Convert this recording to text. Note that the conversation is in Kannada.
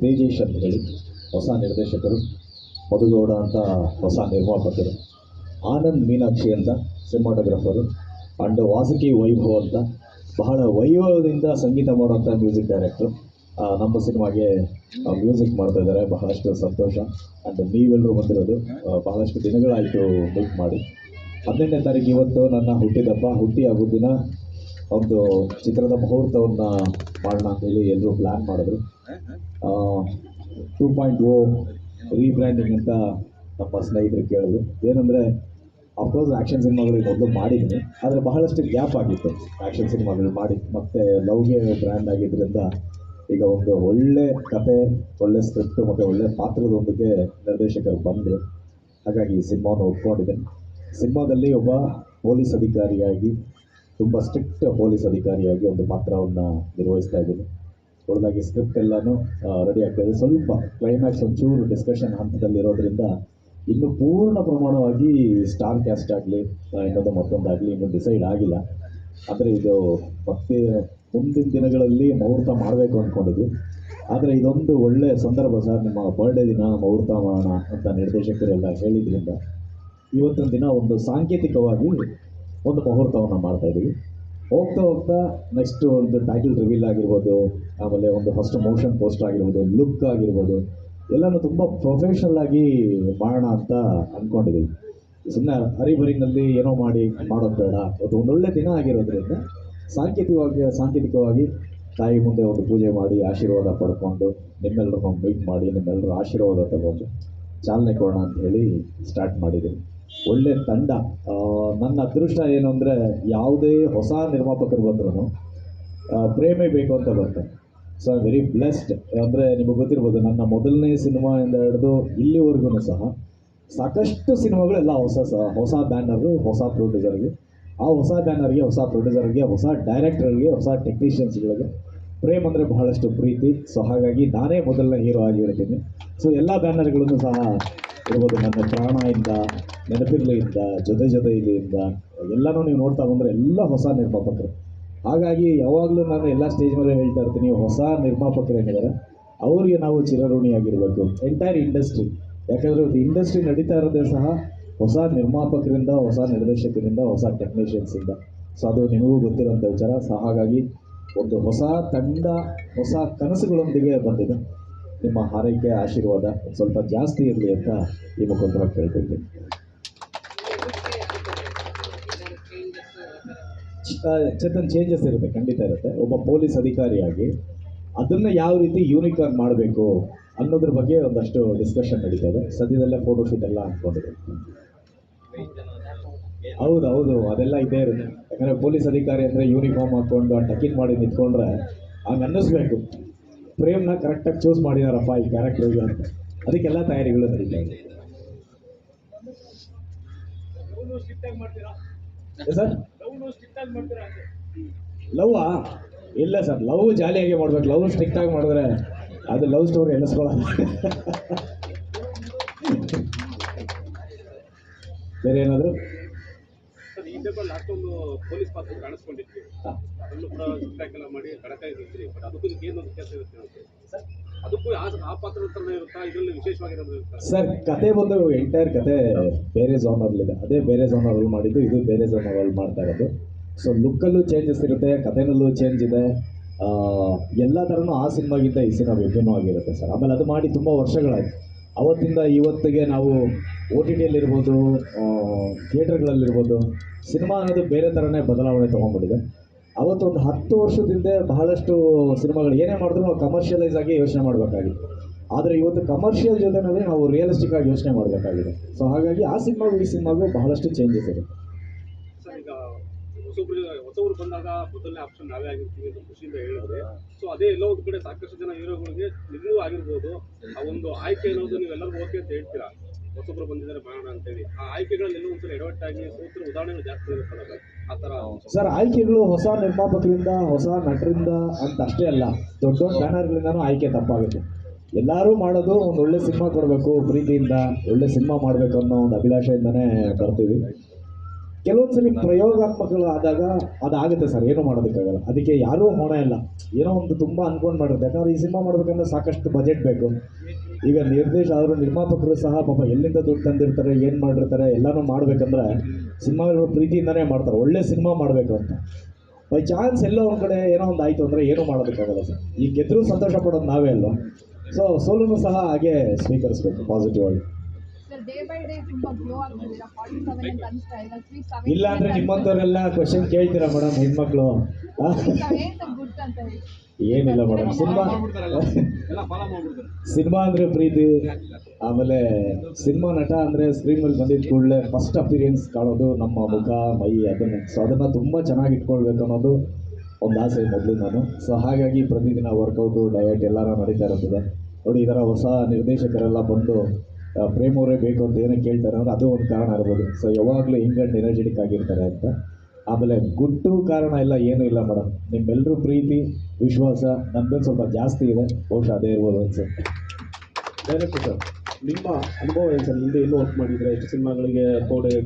ತೇಜೇಶ್ ಅಂತ ಹೇಳಿ, ಹೊಸ ನಿರ್ದೇಶಕರು, ಮಧುಗೌಡ ಅಂತ ಹೊಸ ನಿರ್ಮಾಪಕರು, ಆನಂದ್ ಮೀನಾಕ್ಷಿ ಅಂತ ಸಿನಿಮಾಟೋಗ್ರಫರು, ಅಂಡ್ ವಾಸುಕಿ ವೈಭವ್ ಅಂತ ಬಹಳ ವೈಭವದಿಂದ ಸಂಗೀತ ಮಾಡುವಂಥ ಮ್ಯೂಸಿಕ್ ಡೈರೆಕ್ಟ್ರು. ನಮ್ಮ ಸಿನಿಮಾಗೆ ಮ್ಯೂಸಿಕ್ ಮಾಡ್ತಾ ಇದ್ದಾರೆ, ಬಹಳಷ್ಟು ಸಂತೋಷ. ಅಂಡ್ ನೀವೆಲ್ಲರೂ ಬಂದಿರೋದು ಬಹಳಷ್ಟು ದಿನಗಳಾಯಿತು ಮೀಟ್ ಮಾಡಿ. ಹದಿನೆಂಟನೇ ತಾರೀಕು ಇವತ್ತು ನನ್ನ ಹುಟ್ಟಿದಪ್ಪ ಹುಟ್ಟಿ ಆಗೋ ದಿನ, ಒಂದು ಚಿತ್ರದ ಮುಹೂರ್ತವನ್ನು ಮಾಡೋಣ ಅಂತೇಳಿ ಎಲ್ಲರೂ ಪ್ಲ್ಯಾನ್ ಮಾಡಿದ್ರು. ಟೂ ಪಾಯಿಂಟ್ ಓ ರೀಬ್ರ್ಯಾಂಡಿಂಗ್ ಅಂತ ನಮ್ಮ ಸ್ನೇಹಿತರು ಕೇಳಿದ್ರು. ಏನಂದರೆ ಅಫ್ಕೋರ್ಸ್ ಆ್ಯಕ್ಷನ್ ಸಿನಿಮಾಗಳು ಮೊದಲು ಮಾಡಿದ್ದೀನಿ ಆದರೆ ಬಹಳಷ್ಟು ಗ್ಯಾಪ್ ಆಗಿತ್ತು. ಆ್ಯಕ್ಷನ್ ಸಿನಿಮಾಗಳು ಮಾಡಿ, ಮತ್ತು ಲವ್ಗೆ ಬ್ರ್ಯಾಂಡ್ ಆಗಿದ್ದರಿಂದ ಈಗ ಒಂದು ಒಳ್ಳೆ ಕತೆ, ಒಳ್ಳೆ ಸ್ಕ್ರಿಪ್ಟ್ ಮತ್ತು ಒಳ್ಳೆ ಪಾತ್ರದೊಂದಿಗೆ ನಿರ್ದೇಶಕರು ಬಂದರು. ಹಾಗಾಗಿ ಈ ಸಿನಿಮಾವನ್ನು ಒಪ್ಕೊಂಡಿದ್ದೇನೆ ಸಿನಿಮಾದಲ್ಲಿ ಒಬ್ಬ ಪೊಲೀಸ್ ಅಧಿಕಾರಿಯಾಗಿ ತುಂಬ ಸ್ಟ್ರಿಕ್ಟ್ ಪೊಲೀಸ್ ಅಧಿಕಾರಿಯಾಗಿ ಒಂದು ಪಾತ್ರವನ್ನು ನಿರ್ವಹಿಸ್ತಾ ಇದ್ದೀನಿ. ಉಳಿದಾಗಿ ಸ್ಕ್ರಿಪ್ಟ್ ಎಲ್ಲನೂ ರೆಡಿ ಆಗ್ತಾ ಇದೆ. ಸ್ವಲ್ಪ ಕ್ಲೈಮ್ಯಾಕ್ಸ್ ಒಂಚೂರು ಡಿಸ್ಕಷನ್ ಹಂತದಲ್ಲಿರೋದ್ರಿಂದ ಇನ್ನು ಪೂರ್ಣ ಪ್ರಮಾಣವಾಗಿ ಸ್ಟಾರ್ ಕ್ಯಾಸ್ಟ್ ಆಗಲಿ ಇನ್ನೊಂದು ಮತ್ತೊಂದಾಗಲಿ ಇನ್ನೂ ಡಿಸೈಡ್ ಆಗಿಲ್ಲ. ಆದರೆ ಇದು ಮತ್ತೆ ಮುಂದಿನ ದಿನಗಳಲ್ಲಿ ಮುಹೂರ್ತ ಮಾಡಬೇಕು ಅಂದ್ಕೊಂಡಿದ್ವಿ ಆದರೆ ಇದೊಂದು ಒಳ್ಳೆಯ ಸಂದರ್ಭ ಸರ್. ನಿಮ್ಮ ಬರ್ಡೇ ದಿನ, ಮುಹೂರ್ತ ಮಾಡೋಣ ಅಂತ ನಿರ್ದೇಶಕರೆಲ್ಲ ಹೇಳಿದ್ರಿಂದ ಇವತ್ತಿನ ದಿನ ಒಂದು ಸಾಂಕೇತಿಕವಾಗಿ ಒಂದು ಮುಹೂರ್ತವನ್ನು ಮಾಡ್ತಾ ಇದ್ದೀವಿ. ಹೋಗ್ತಾ ಹೋಗ್ತಾ ನೆಕ್ಸ್ಟ್ ಒಂದು ಟೈಟಲ್ ರಿವೀಲ್ ಆಗಿರ್ಬೋದು, ಆಮೇಲೆ ಒಂದು ಫಸ್ಟ್ ಮೋಷನ್ ಪೋಸ್ಟ್ ಆಗಿರ್ಬೋದು ಲುಕ್ ಆಗಿರ್ಬೋದು, ಎಲ್ಲನೂ ತುಂಬ ಪ್ರೊಫೆಷನಲ್ ಆಗಿ ಮಾಡೋಣ ಅಂತ ಅಂದ್ಕೊಂಡಿದ್ದೀವಿ ಸುಮ್ಮನೆ ಹರಿಬರಿನಲ್ಲಿ ಏನೋ ಮಾಡಿ ಮಾಡೋದು ಬೇಡ. ಅದು ಒಂದೊಳ್ಳೆ ದಿನ ಆಗಿರೋದ್ರಿಂದ ಸಾಂಕೇತಿಕವಾಗಿ ಸಾಂಕೇತಿಕವಾಗಿ ತಾಯಿ ಮುಂದೆ ಒಂದು ಪೂಜೆ ಮಾಡಿ, ಆಶೀರ್ವಾದ ಪಡ್ಕೊಂಡು ನಿಮ್ಮೆಲ್ಲರನ್ನು ಮೀಟ್ ಮಾಡಿ ನಿಮ್ಮೆಲ್ಲರ ಆಶೀರ್ವಾದ ತಗೊಂಡು ಚಾಲನೆ ಕೊಡೋಣ ಅಂತ ಹೇಳಿ ಸ್ಟಾರ್ಟ್ ಮಾಡಿದ್ದೀನಿ ಒಳ್ಳೆ ತಂಡ. ನನ್ನ ಅದೃಷ್ಟ ಏನು ಅಂದರೆ ಯಾವುದೇ ಹೊಸ ನಿರ್ಮಾಪಕರು ಬಂದ್ರೂ ಪ್ರೇಮೆ ಬೇಕು ಅಂತ ಬರ್ತಾರೆ ಸೊ ಐ ವೆರಿ ಬ್ಲೆಸ್ಡ್ ಅಂದರೆ ನಿಮಗೆ ಗೊತ್ತಿರ್ಬೋದು, ನನ್ನ ಮೊದಲನೇ ಸಿನಿಮಾಯಿಂದ ಹಿಡಿದು ಇಲ್ಲಿವರೆಗೂ ಸಹ ಸಾಕಷ್ಟು ಸಿನಿಮಾಗಳೆಲ್ಲ ಹೊಸ ಹೊಸ ಬ್ಯಾನರು ಹೊಸ ಪ್ರೊಡ್ಯೂಸರ್ಗೆ. ಆ ಹೊಸ ಬ್ಯಾನರ್ಗೆ, ಹೊಸ ಪ್ರೊಡ್ಯೂಸರ್ಗೆ, ಹೊಸ ಡೈರೆಕ್ಟರ್ಗೆ, ಹೊಸ ಟೆಕ್ನಿಷಿಯನ್ಸ್ಗಳಿಗೆ ಪ್ರೇಮ್ ಅಂದರೆ ಬಹಳಷ್ಟು ಪ್ರೀತಿ. ಸೊ ಹಾಗಾಗಿ ನಾನೇ ಮೊದಲನೇ ಹೀರೋ ಆಗಿರ್ತೀನಿ. ಸೊ ಎಲ್ಲ ಬ್ಯಾನರ್ಗಳನ್ನು ಸಹ ಇರ್ಬೋದು, ನನ್ನ ಪ್ರಾಣದಿಂದ ನೆನಪಿರ್ಲಿಯಿಂದ ಜೊತೆ ಇದ್ದ ಎಲ್ಲನೂ ನೀವು ನೋಡ್ತಾ ಬಂದರೆ ಎಲ್ಲ ಹೊಸ ನಿರ್ಮಾಪಕರು. ಹಾಗಾಗಿ ಯಾವಾಗಲೂ ನಾನು ಎಲ್ಲ ಸ್ಟೇಜ್ ಮೇಲೆ ಹೇಳ್ತಾ ಇರ್ತೀನಿ, ಹೊಸ ನಿರ್ಮಾಪಕರು ಏನಿದ್ದಾರೆ ಅವರಿಗೆ ನಾವು ಚಿರಋಣಿಯಾಗಿರಬೇಕು. ಎಂಟೈರ್ ಇಂಡಸ್ಟ್ರಿ ಯಾಕಂದರೆ ಇವತ್ತು ಇಂಡಸ್ಟ್ರಿ ನಡೀತಾ ಇರೋದೇ ಸಹ ಹೊಸ ನಿರ್ಮಾಪಕರಿಂದ, ಹೊಸ ನಿರ್ದೇಶಕರಿಂದ, ಹೊಸ ಟೆಕ್ನಿಷಿಯನ್ಸಿಂದ ಸೊ ಅದು ನಿಮಗೂ ಗೊತ್ತಿರೋಂಥ ವಿಚಾರ. ಸೊ ಹಾಗಾಗಿ ಒಂದು ಹೊಸ ತಂಡ, ಹೊಸ ಕನಸುಗಳೊಂದಿಗೆ ಬಂದಿದೆ. ನಿಮ್ಮ ಹಾರೈಕೆ, ಆಶೀರ್ವಾದ ಒಂದ್ ಸ್ವಲ್ಪ ಜಾಸ್ತಿ ಇರಲಿ ಅಂತ ಈ ಮುಖಾಂತರ ಕೇಳ್ಕೊಳ್ತೀನಿ. ಚೇತನ್ ಚೇಂಜಸ್ ಇರುತ್ತೆ, ಖಂಡಿತ ಇರುತ್ತೆ. ಒಬ್ಬ ಪೊಲೀಸ್ ಅಧಿಕಾರಿಯಾಗಿ ಅದನ್ನು ಯಾವ ರೀತಿ ಯೂನಿಕ್ ಮಾಡಬೇಕು ಅನ್ನೋದ್ರ ಬಗ್ಗೆ ಒಂದಷ್ಟು ಡಿಸ್ಕಷನ್ ನಡೀತಾ ಸದ್ಯದಲ್ಲೇ ಫೋಟೋ ಶೂಟ್ ಎಲ್ಲ ಅಂದ್ಕೊಂಡಿದೆ ಹೌದು ಹೌದು ಅದೆಲ್ಲ ಇದೇ ಇರುತ್ತೆ. ಯಾಕಂದರೆ ಪೊಲೀಸ್ ಅಧಿಕಾರಿ ಅಂದರೆ ಯೂನಿಫಾರ್ಮ್ ಹಾಕ್ಕೊಂಡು ಆ ಟಕಿನ್ ಮಾಡಿ ನಿಂತ್ಕೊಂಡ್ರೆ ಹಂಗೆ ಅನ್ನಿಸ್ಬೇಕು. ಪ್ರೇಮ್ನ ಕರೆಕ್ಟಾಗಿ ಚೂಸ್ ಮಾಡಿದಾರಪ್ಪ ಈ ಕ್ಯಾರೆಕ್ಟರ್ಗೆ ಅದಕ್ಕೆಲ್ಲ ತಯಾರಿಗಳು ನಡೀತಾ ಇದೆ. ಸರ್ ಲವ್ವಾ? ಇಲ್ಲ ಸರ್ ಲವ್ ಜಾಲಿಯಾಗಿ ಮಾಡ್ಬೇಕು. ಲವ್ ಸ್ಟ್ರಿಕ್ಟ್ ಆಗಿ ಮಾಡಿದ್ರೆ ಅದು ಲವ್ ಸ್ಟೋರಿ ಎನಿಸ್ಕೊಳ್ಳಲ್ಲ. ಬೇರೆ ಏನಾದ್ರು? ಕಾಣಿಸ್ಕೊಂಡಿದ್ವಿ. ಹಾಂ. ಅದನ್ನು ಕೂಡ ಸ್ಟ್ರೈಕ್ ಎಲ್ಲ ಮಾಡಿ ಸರ್, ಕತೆ ಬಂದು ಎಂಟೈರ್ ಕತೆ ಬೇರೆ ಝೋನಲ್ಲಿದೆ ಅದೇ ಬೇರೆ ಝೋನಲ್ಲಿ ಮಾಡಿದ್ದು, ಇದು ಬೇರೆ ಝೋನಲ್ಲಿ ಮಾಡ್ತಾ ಇರೋದು. ಸೊ ಲುಕ್ಕಲ್ಲೂ ಚೇಂಜಸ್ ಇರುತ್ತೆ, ಕತೆನಲ್ಲೂ ಚೇಂಜ್ ಇದೆ. ಎಲ್ಲ ಥರನೂ ಆ ಸಿನಿಮಾಗಿಂತ ಈ ಸಿನಿಮಾ ವಿಭಿನ್ನವಾಗಿರುತ್ತೆ ಸರ್. ಆಮೇಲೆ ಅದು ಮಾಡಿ ತುಂಬ ವರ್ಷಗಳಾಯಿತು. ಅವತ್ತಿಂದ ಇವತ್ತಿಗೆ ನಾವು ಒ ಟಿ ಟಿಯಲ್ಲಿರ್ಬೋದು ಥಿಯೇಟರ್ಗಳಲ್ಲಿರ್ಬೋದು ಸಿನಿಮಾ ಅನ್ನೋದು ಬೇರೆ ಥರನೇ ಬದಲಾವಣೆ ತೊಗೊಂಡ್ಬಿಟ್ಟಿದೆ. ಅವತ್ತು ಒಂದು ಹತ್ತು ವರ್ಷದಿಂದ ಬಹಳಷ್ಟು ಸಿನಿಮಾಗಳು ಏನೇ ಮಾಡಿದ್ರು ನಾವು ಕಮರ್ಷಿಯಲೈಸ್ ಆಗಿ ಯೋಚನೆ ಮಾಡಬೇಕಾಗಿತ್ತು. ಆದರೆ ಇವತ್ತು ಕಮರ್ಷಿಯಲ್ ಜೊತೆನಲ್ಲಿ ನಾವು ರಿಯಲಿಸ್ಟಿಕ್ ಆಗಿ ಯೋಚನೆ ಮಾಡಬೇಕಾಗಿದೆ. ಸೊ ಹಾಗಾಗಿ ಆ ಸಿನಿಮಾಗೂ ಈ ಸಿನಿಮಾಗೂ ಬಹಳಷ್ಟು ಚೇಂಜಸ್ ಇದೆ. ಹೊಸಬ್ರು ಬಂದಾಗ ಮೊದಲನೇ ಆಪ್ಷನ್ ನಾವೇ ಆಗಿರ್ತೀವಿ ಅಂತ ಖುಷಿಯಿಂದ ಹೇಳಿದ್ರೆ. ಸೊ ಅದೇ ಎಲ್ಲೋ ಒಂದು ಕಡೆ ಸಾಕಷ್ಟು ಜನ ಹೀರೋಗಳಿಗೆ ನಿಮಗೂ ಆಗಿರ್ಬೋದು. ಆ ಒಂದು ಆಯ್ಕೆ ಅನ್ನೋದು ನೀವೆಲ್ಲರೂ ಓಕೆ ಅಂತ ಹೇಳ್ತೀರಾ? ಹೊಸಬ್ರು ಬಂದಿದ್ದಾರೆ ಮಾಡೋಣ ಅಂತೇಳಿ. ಆ ಆಯ್ಕೆಗಳಲ್ಲಿ ಎಲ್ಲೋ ಒಂದ್ಸಲ ಎಡವಟ್ಟಾಗಿ ಸೋತ್ರ ಉದಾಹರಣೆಗಳು ಜಾಸ್ತಿ ಇರುತ್ತಲ್ಲ ಆ ಥರ ಸರ್ ಆಯ್ಕೆಗಳು ಹೊಸ ನಿರ್ಮಾಪಕರಿಂದ ಹೊಸ ನಟರಿಂದ ಅಂತ ಅಷ್ಟೇ ಅಲ್ಲ ದೊಡ್ಡ ದೊಡ್ಡ ಬ್ಯಾನರ್ಗಳಿಂದನೂ ಆಯ್ಕೆ ತಪ್ಪಾಗುತ್ತೆ. ಎಲ್ಲರೂ ಮಾಡೋದು ಒಂದು ಒಳ್ಳೆ ಸಿನಿಮಾ ಕೊಡಬೇಕು ಪ್ರೀತಿಯಿಂದ ಒಳ್ಳೆ ಸಿನಿಮಾ ಮಾಡಬೇಕು ಅನ್ನೋ ಒಂದು ಅಭಿಲಾಷೆಯಿಂದನೇ ಬರ್ತೀವಿ. ಕೆಲವೊಂದ್ಸಲಿ ಪ್ರಯೋಗಾತ್ಮಕಗಳು ಆದಾಗ ಅದಾಗುತ್ತೆ ಸರ್, ಏನೂ ಮಾಡೋದಕ್ಕಾಗಲ್ಲ. ಅದಕ್ಕೆ ಯಾರೂ ಹೊಣೆ ಇಲ್ಲ. ಏನೋ ಒಂದು ತುಂಬ ಅನ್ಕೊಂಡು ಮಾಡಿರುತ್ತೆ ಯಾಕಂದ್ರೆ ಈ ಸಿನಿಮಾ ಮಾಡಬೇಕಂದ್ರೆ ಸಾಕಷ್ಟು ಬಜೆಟ್ ಬೇಕು. ಈಗ ನಿರ್ದೇಶ ಅವರು ನಿರ್ಮಾಪಕರು ಸಹ ಪಾಪ ಎಲ್ಲಿಂದ ದುಡ್ಡು ತಂದಿರ್ತಾರೆ, ಏನು ಮಾಡಿರ್ತಾರೆ, ಎಲ್ಲನೂ ಮಾಡಬೇಕಂದ್ರೆ ಸಿನಿಮಾಗಳು ಪ್ರೀತಿಯಿಂದನೇ ಮಾಡ್ತಾರೆ. ಒಳ್ಳೆ ಸಿನಿಮಾ ಮಾಡಬೇಕು ಅಂತ. ಬೈ ಚಾನ್ಸ್ ಎಲ್ಲೋ ಒಂದು ಕಡೆ ಏನೋ ಒಂದು ಆಯಿತು ಅಂದರೆ ಏನೂ ಮಾಡೋದಕ್ಕಾಗಲ್ಲ ಸರ್. ಈಗ ಗೆದ್ದರೂ ಸಂತೋಷ ಪಡೋದು ನಾವೇ ಅಲ್ವಾ? ಸೊ ಸೋಲನ್ನು ಸಹ ಹಾಗೆ ಸ್ವೀಕರಿಸಬೇಕು ಪಾಸಿಟಿವ್ ಆಗಿ. ಡೇ ಬೈ ಡೇ ತುಂಬಾ ಗ್ಲೋ ಆಗ್ತಿದ್ದೀರಾ ಫಾರ್ಟಿ ಸೆವೆನ್ ಅಂತ ಅನಿಸ್ತಾ ಇದೆ. ತ್ರೀ ಸೆವೆನ್ ಇಲ್ಲ ಅಂದ್ರೆ ನಿಮ್ಮಂಥವ್ರೆಲ್ಲ ಕ್ವಶನ್ ಕೇಳ್ತೀರಾ ಮೇಡಮ್ ಹೆಣ್ಮಕ್ಳು? ಆ? ಏನು ಗುಡ್ ಅಂತ ಹೇಳಿ. ಏನಿಲ್ಲ ಮೇಡಮ್ ಸಿನಿಮಾ ಎಲ್ಲ ಫಾಲೋ ಮಾಡ್ಬಿಡ್ತಾರೆ. ಸಿನಿಮಾ ಅಂದ್ರೆ ಪ್ರೀತಿ. ಆಮೇಲೆ ಸಿನಿಮಾ ನಟ ಅಂದ್ರೆ ಸ್ಕ್ರೀನ್ ಮೇಲೆ ಬಂದಿದ್ದ ಕೂಡಲೇ ಫಸ್ಟ್ ಅಪಿರಿಯನ್ಸ್ ಕಾಣೋದು ನಮ್ಮ ಮುಖ ಮೈ ಅದನ್ನ. ಸೊ ಅದನ್ನ ತುಂಬಾ ಚೆನ್ನಾಗಿ ಇಟ್ಕೊಳ್ಬೇಕು ಅನ್ನೋದು ಒಂದು ಆಸೆ ಮೊದಲು ನಾನು. ಸೊ ಹಾಗಾಗಿ ಪ್ರತಿದಿನ ವರ್ಕೌಟು ಡಯಟ್ ಎಲ್ಲಾರ ನಡೀತಾ ಇರುತ್ತದೆ. ನೋಡಿ ಈ ಥರ ಹೊಸ ನಿರ್ದೇಶಕರೆಲ್ಲ ಬಂದು ಪ್ರೇಮ್ ಅವರೇ ಬೇಕು ಅಂತ ಏನೋ ಕೇಳ್ತಾರೆ ಅಂದ್ರೆ ಅದು ಒಂದು ಕಾರಣ ಇರ್ಬೋದು. ಸೊ ಯಾವಾಗಲೂ ಹಿಂಗ್ ಎನರ್ಜೆಟಿಕ್ ಆಗಿರ್ತಾರೆ ಅಂತ. ಆಮೇಲೆ ಗುಟ್ಟು ಕಾರಣ ಎಲ್ಲ ಏನೂ ಇಲ್ಲ ಮೇಡಮ್. ನಿಮ್ಮೆಲ್ಲರೂ ಪ್ರೀತಿ, ವಿಶ್ವಾಸ ನನ್ನ ಸ್ವಲ್ಪ ಜಾಸ್ತಿ ಇದೆ. ಬಹುಶಃ ಅದೇ ಇರ್ಬೋದು ಅನ್ಸುತ್ತೆ. ಡೈರೆಕ್ಟರ್ ಸರ್ ನಿಮ್ಮ ಅನುಭವ ಏನು ಸರ್? ಹಿಂದೆ ಎಲ್ಲೂ ವರ್ಕ್ ಮಾಡಿದ್ರೆ, ಎಷ್ಟು ಸಿನಿಮಾಗಳಿಗೆ ಕೋಡೆ